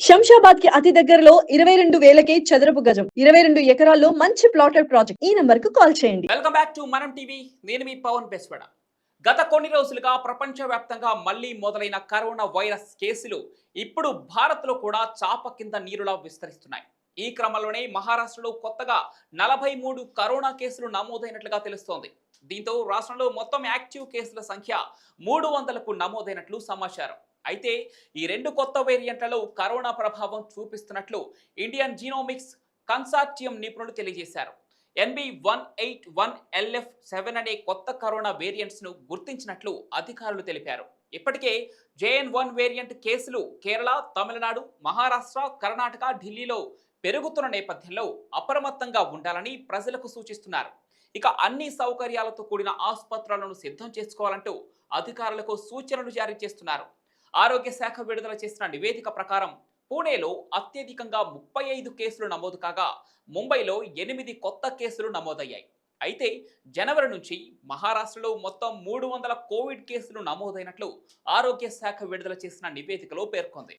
శంషాబాద్కి అతి దగ్గరలో ఇరవై రెండు వేలకే చదరపు గజం ఇరవై రెండు ఎకరాల్లో మంచి ప్లాటెడ్ ప్రాజెక్ట్ ఈ నంబర్కు కాల్ చేయండి. వెల్కమ్ బ్యాక్ టు మనం టీవీ నేను మీ పవన్ బెస్వడ. గత కొన్ని రోజులుగా ప్రపంచవ్యాప్తంగా మళ్ళీ మొదలైన కరోనా వైరస్ కేసులు ఇప్పుడు భారత్లో కూడా చాప కింద నీరులా విస్తరిస్తున్నాయి. ఈ క్రమంలోనే మహారాష్ట్రలో కొత్తగా నలభై మూడు కరోనా కేసులు నమోదైనట్లుగా తెలుస్తోంది. దీంతో రాష్ట్రంలో మొత్తం యాక్టివ్ కేసుల సంఖ్య మూడు వందలకు నమోదైనట్లు సమాచారం. అయితే ఈ రెండు కొత్త వేరియంట్లలో కరోనా ప్రభావం చూపిస్తున్నట్లు ఇండియన్ జీనోమిక్స్ కన్సార్టియం నిపుణులు తెలియజేశారు. NB one eight one LF seven అనే కొత్త కరోనా వేరియంట్స్ను గుర్తించినట్లు అధికారులు తెలిపారు. ఇప్పటికే జేఎన్ వన్ వేరియంట్ కేసులు కేరళ తమిళనాడు మహారాష్ట్ర కర్ణాటక ఢిల్లీలో పెరుగుతున్న నేపథ్యంలో అప్రమత్తంగా ఉండాలని ప్రజలకు సూచిస్తున్నారు. ఇక అన్ని సౌకర్యాలతో కూడిన ఆసుపత్రులను సిద్ధం చేసుకోవాలంటూ అధికారులకు సూచనలు జారీ చేస్తున్నారు. ఆరోగ్య శాఖ విడుదల చేసిన నివేదిక ప్రకారం పూణేలో అత్యధికంగా ముప్పై ఐదు కేసులు నమోదు కాగా ముంబైలో ఎనిమిది కొత్త కేసులు నమోదయ్యాయి. అయితే జనవరి నుంచి మహారాష్ట్రలో మొత్తం మూడు వందల కోవిడ్ కేసులు నమోదైనట్లు ఆరోగ్య శాఖ విడుదల చేసిన నివేదికలో పేర్కొంది.